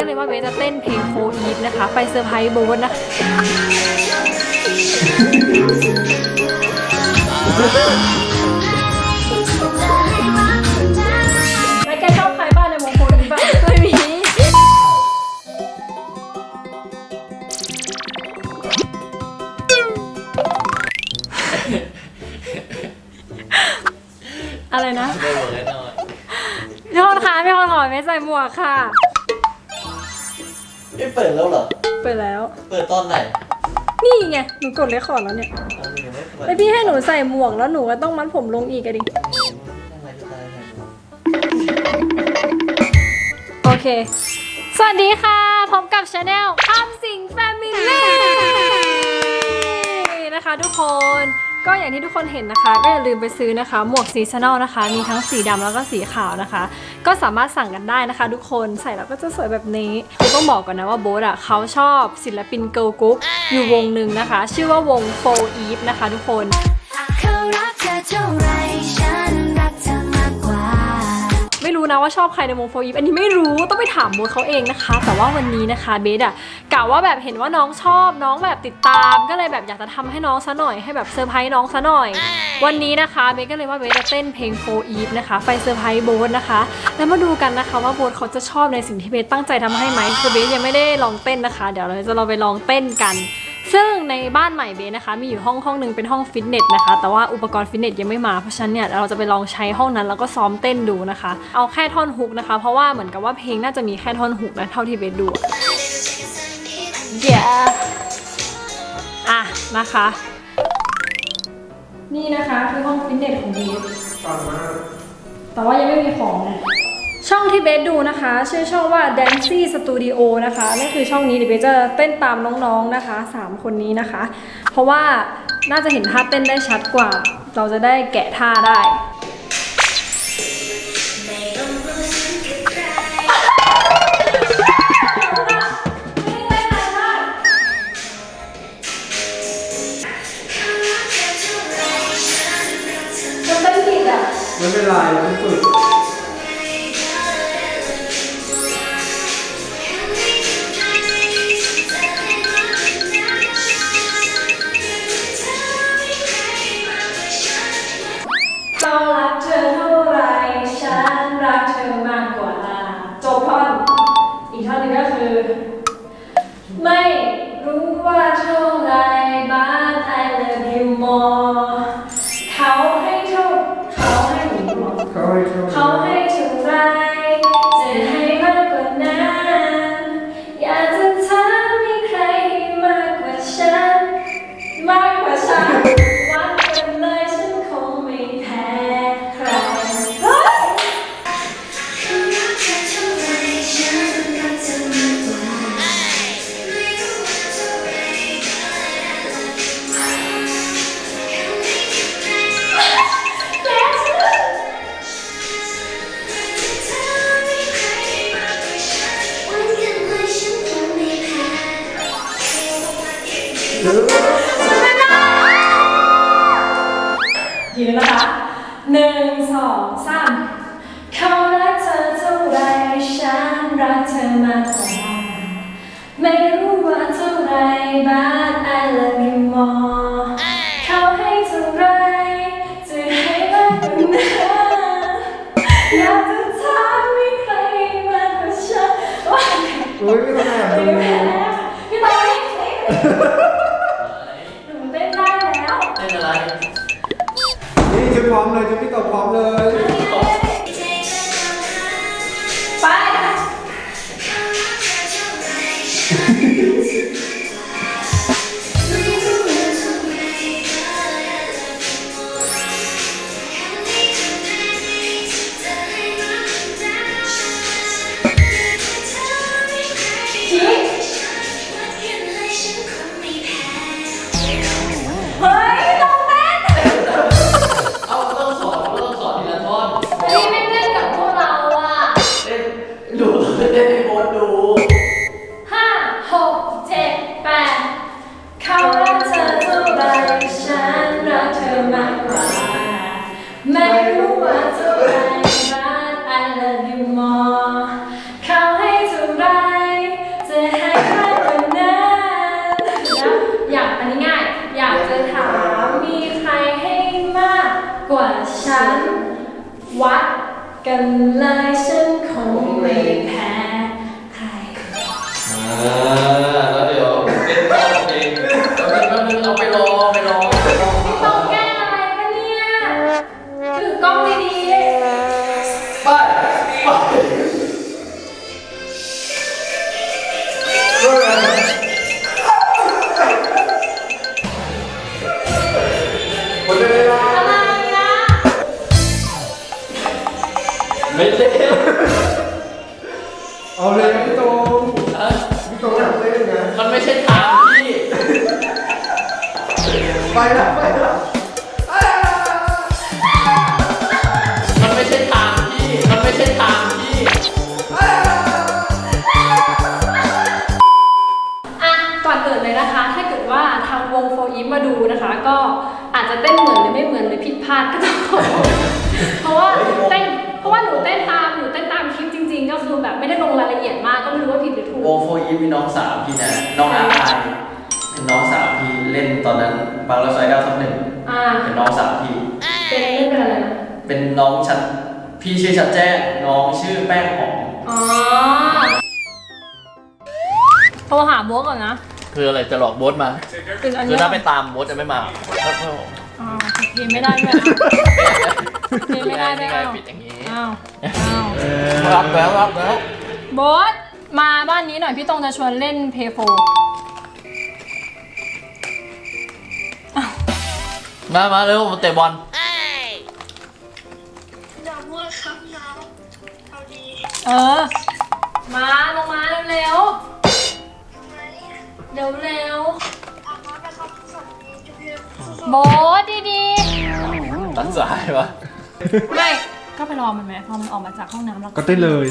ก็เลยว่าเบสจะเต้นเพลงโฟอีฟนะคะ ไปเซอร์ไพรส์โบนนะคะแล้วแกชอบใครบ้างในวงโฟอีฟบ้างไม่มีอะไรนะ ไม่เวิร์กแน่นอน พี่คนคะพี่คนขอไม่ใส่หมวกค่ะ ไม่เปิดแล้วเหรอเปิดแล้ว เปิดตอนไหนนี่ไง หนูกดเลคคอร์ดแล้วเนี่ยตอนนี้ยังไม่เปิดแล้วพี่ให้หนูใส่หมวกแล้วหนูก็ต้องมัดผมลงอีกอะดิ อะไรจะตายไหนโอเค สวัสดีค่ะ พบกับชาแนลคำสิงแฟมิลี่นะคะทุกคน ก็อย่างที่ทุกคนเห็นนะคะ ก็อย่าลืมไปซื้อนะคะ หมวกซีซันอลนะคะ มีทั้งสีดำแล้วก็สีขาวนะคะ ก็สามารถสั่งกันได้นะคะ ทุกคนใส่แล้วก็จะสวยแบบนี้คือต้องบอกก่อนนะว่าโบ๊ทอะเขาชอบศิลปินเกิร์ลกรุ๊ปอยู่วงหนึ่งนะคะ ชื่อว่าวงโฟอีฟนะคะ ทุกคน นะว่าชอบใครในวงโฟอีฟอันนี้ไม่รู้ต้องไปถามโบทเขาเองนะคะ แต่ว่าวันนี้นะคะเบสอะกะว่าแบบเห็นว่าน้องชอบน้องแบบติดตาม ก็เลยแบบอยากจะทำให้น้องซะหน่อยให้แบบเซอร์ไพรส์น้องซะหน่อย วันนี้นะคะเบสก็เลยว่าเบสจะเต้นเพลงโฟอีฟนะคะไปเซอร์ไพรส์โบทนะคะ แล้วมาดูกันนะคะว่าโบทเขาจะชอบในสิ่งที่เบสตั้งใจทำให้ไหมคือเบสยังไม่ได้ลองเต้นนะคะ เดี๋ยวเราจะเราไปลองเต้นกัน ซึ่งในบ้านใหม่เบสนะคะ มีอยู่ห้องห้องหนึ่งเป็นห้องฟิตเนสนะคะ แต่ว่าอุปกรณ์ฟิตเนสยังไม่มาเพราะฉะนั้นเนี่ยเราจะไปลองใช้ห้องนั้นแล้วก็ซ้อมเต้นดูนะคะ เอาแค่ท่อนฮุกนะคะ เพราะว่าเหมือนกับว่าเพลงน่าจะมีแค่ท่อนฮุกนะเท่าที่เบสดูอะ yeah อะนะคะ นี่นะคะคือห้องฟิตเนสของเบสแต่ว่ายังไม่มีของนะ ช่องที่เบสดูนะคะ ชื่อช่องว่า Dancy Studio นะคะนั่นคือช่องนี้เดี๋ยวเบสจะเต้นตามน้องๆนะคะ 3 คนนี้นะคะ เพราะว่าน่าจะเห็นท่าเต้นได้ชัดกว่า เราจะได้แกะท่าได้มันเป็นผิดอะไม่เป็นไรเราไม่ฝึก ทีนี้นะคะหนึ่งสองสามเขารักเธอเท่าไรฉันรักเธอมากกว่าไม่รู้ว่าเท่าไรบ้าน I love you more เขาให้เท่าไรจะให้มากกว่านั้นอยากจะถามมีใครมากกว่าฉันว่า โอ้ยไม่ต้องแอบไม่ดูแพ้พี่ต้อย พร้อมเลยจะพี่ตอบพร้อมเลย ขึ้ได้ให้โบดูห้าหกเจ็ดแปดเขารักเธอทุกใบฉันรักเธอมากกว่า ไม่รู้ว่าทุกใบรัก I love you more เขาให้เท่าไรจะให้ใครกว่านั้นแล้วอยากอันนี้ง่าย อยากจะถามมีใครให้มากกว่าฉัน วัดกันเลยฉันคงไม่แพ้ แล้วเดี๋ยวเต้นต่อเองแล้วเดี๋ยวเอาไปรอไปรอ ไปแล้วไปแล้วมันไม่ใช่ทางพี่ มันไม่ใช่ทางพี่ อะก่อนอื่นเลยนะคะ ถ้าเกิดว่าทางวงโฟอีฟมาดูนะคะ ก็อาจจะเต้นเหมือนหรือไม่เหมือนหรือผิดพลาดก็ต้องขอโทษเพราะว่าเต้นเพราะว่าหนูเต้นตามหนูเต้นตามคลิปจริง ๆ ก็คือแบบไม่ได้ลงรายละเอียดมากก็ไม่รู้ว่าผิดหรือถูก วงโฟอีมีน้องสาวพี่นะ น้องอาร์ไอเป็นน้องสาว พี่เล่นตอนนั้นบางรักไซเก้าทับหนึ่งอ่า เป็นน้องสาวพี่ เป็นเล่นเป็นอะไรนะ เป็นน้องชัดพี่ชื่อชัดแจ้งน้องชื่อแป้งหอมอ๋อ โทรหาโบ๊ทก่อนนะคืออะไรจะหลอกโบ๊ทมาคืออันคือนี้ถ้าไปตามโบ๊ทจะไม่มาอ๋อเพลงไม่ได้ไม่เอาเพลงไม่ได้ไม่นี่ไงเอาปิดอย่างนี้อ้าวอ้าวรับแล้วรับแล้วโบ๊ทมาบ้านนี้หน่อยพี่ตรงจะชวนเล่นเพย์โฟ มามาเร็วมาเตะบอลอย่าพูดครับน้องเอาดีเออ มาลงมาเร็วไหมๆเร็วเร็วอาบน้ำนะครับสวัสดีทุกท่านๆโบ๊ทดีตัดสายวะๆไม่ก็ไปรอมันไหมพอมันออกมาจากห้องน้ำแล้วก็เต้นเลย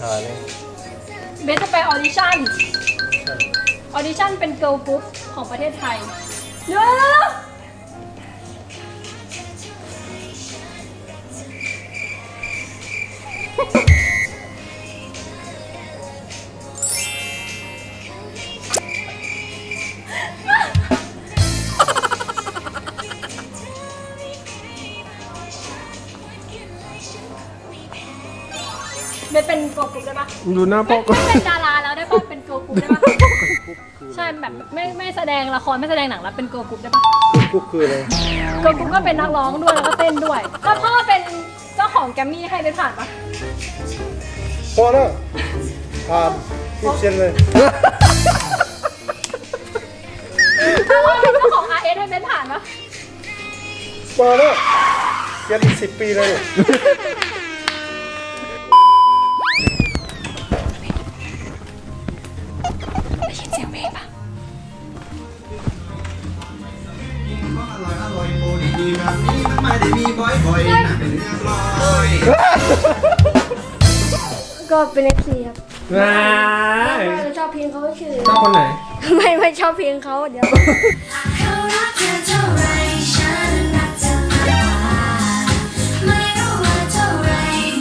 อะไรเนี่ยเบสจะไปออดิชั่น ออดิชั่นเป็นเกิร์ลกรุ๊ปของประเทศไทยเร็วเบสเป็นเกิร์ลกรุ๊ปได้ปะดูหน้าพ่ไม่อก็ไม่เป็นดาราแล้วได้ปะเป็นเกิร์ลกรุ๊ปได้ปะ ใช่แบบไม่ไม่แสดงละครไม่แสดงหนังแล้วเป็นเกิร์ลกรุ๊ปได้ปะกุ๊กคืออะไรเกิร์ลกรุ๊ปก็เป็นนักร้องด้วยแล้วก็เต้นด้วยถ้าพ่อเป็นเจ้าของแกรมมี่ให้เป็นผ่านปะพอแล้วผ่านรีบเซ็นเลย ถ้าพ่อเป็นเจ้าของ R S ให้เป็นผ่านปะพอแล้วเรียนอีกสิบปีเลย เป็นเอฟซีครับว้าไม่ชอบเพลงเขาชื่อชอบคนไหนไม่ไม่ชอบเพลงเขาเดี๋ยว เขารักเธอเท่าไรฉันรักเธอมากกว่าไม่รู้ว่าเท่าไร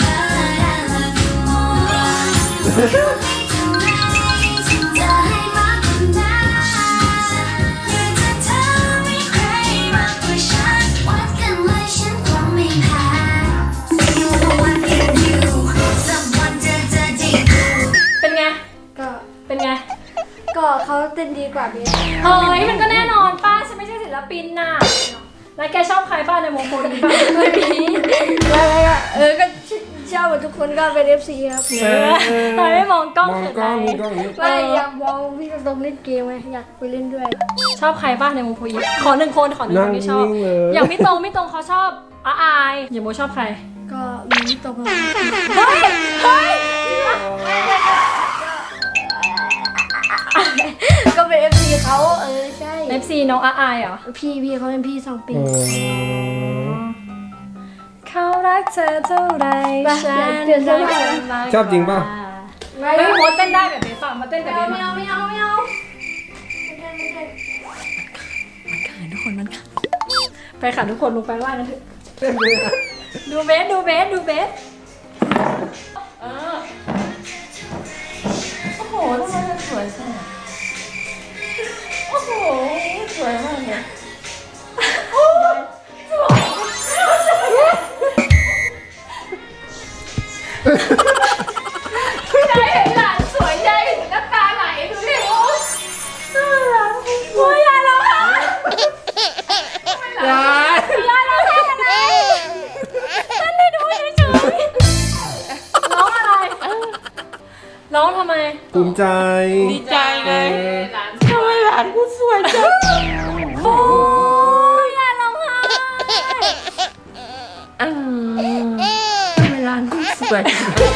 but I love you more ต้นดีกว่าเบสเฮ้ยมันก็แน่นอนป้าฉันไม่ใช่ศิลปินน่ะแล้วแกชอบใครบ้างในวงโฟนี้บ้างไม่มีแล้วก็เออก็ชอบหมดทุกคนก็เป็นเอฟซีครับเออทำไมไม่มองกล้องมองเขินกล้องไรมีกล้องนี้ไม่อยากมองพี่ตรงเล่นเกมไงอยากไปเล่นด้วย ชอบใครบ้างในวงโฟอีฟขอหนึ่งคนขอหนึ่งนั่คงนที่ชอบนิ่งเลยอย่างพี่ตรงพี่ตรงเขาชอบอาอายอย่างโมชอบใคร ก็มีพี่ตรงครับเฮ้ยเฮ้ย ก็เป็นเอฟซีเขาเออใช่ เอฟซีน้องอาอายเหรอ พี่พี่เขาเป็นพี่สองปีโอ้เขารักเธอเท่าไรไปฉันเปลี่ยนเสื้อผ้ารักเธมากกว่าชอบจริงป่ะ ไม่เฮ้ยเอาโมดเต้นได้แบบเบสป่ะมาเต้นแบบเบสไม่มาเอาไม่เอาไม่เอาไม่ได้ไม่ได้เขินทุกคนมันเขินไปค่ะทุกคนลงไปว่ากันเถอะเต้นเลยนะดูเบสดูเบสดูเบส วยมากเยนายเห็นหลานสวยใจถึงน้ำตาไหลดูดิโอ้น่ายายร้องไยายยายร้องไห้อะไนได้ดูเฉยๆร้องอะไรร้องทำไม ภูมิใจ ดีใจไงเลยทำไมหลานกูสวยจัง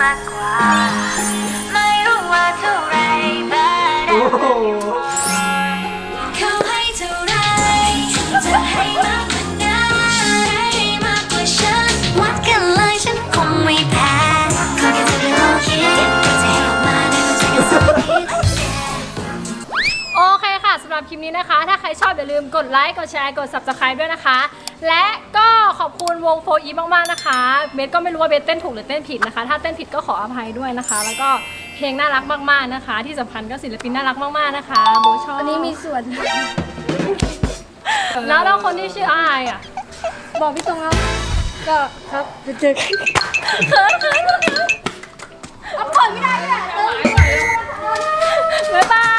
มากกว่า ไม่รู้ว่าเท่าไร but I love you more เขาให้เท่าไรจะให้มากกว่านั้นให้มากกว่าฉัน วัดกันเลยฉันคงไม่แพ้ขอแค่เธอได้ลองคิดจะให้ออกมาได้ก็ใจกันสักนิดโอเคค่ะสำหรับคลิปนี้นะคะ ถ้าใครชอบอย่าลืมกดไลค์ กดแชร์ กด subscribe ด้วยนะคะ และก็ขอบคุณวงโฟอีมากๆนะคะ เบสก็ไม่รู้ว่าเบสเต้นถูกหรือเต้นผิดนะคะ ถ้าเต้นผิดก็ขออภัยด้วยนะคะ แล้วก็เพลงน่ารักมากๆนะคะ ที่สำคัญก็ศิลปินน่ารักมากๆนะคะ โบชอบอันนี้มีส่วน แล้วแล้วคนที่ชื่ออายอะบอกพี่ตรงครับก็ครับจะเจอกันเขินเขินเขินเอาผ่อนไม่ได้ไม่ได้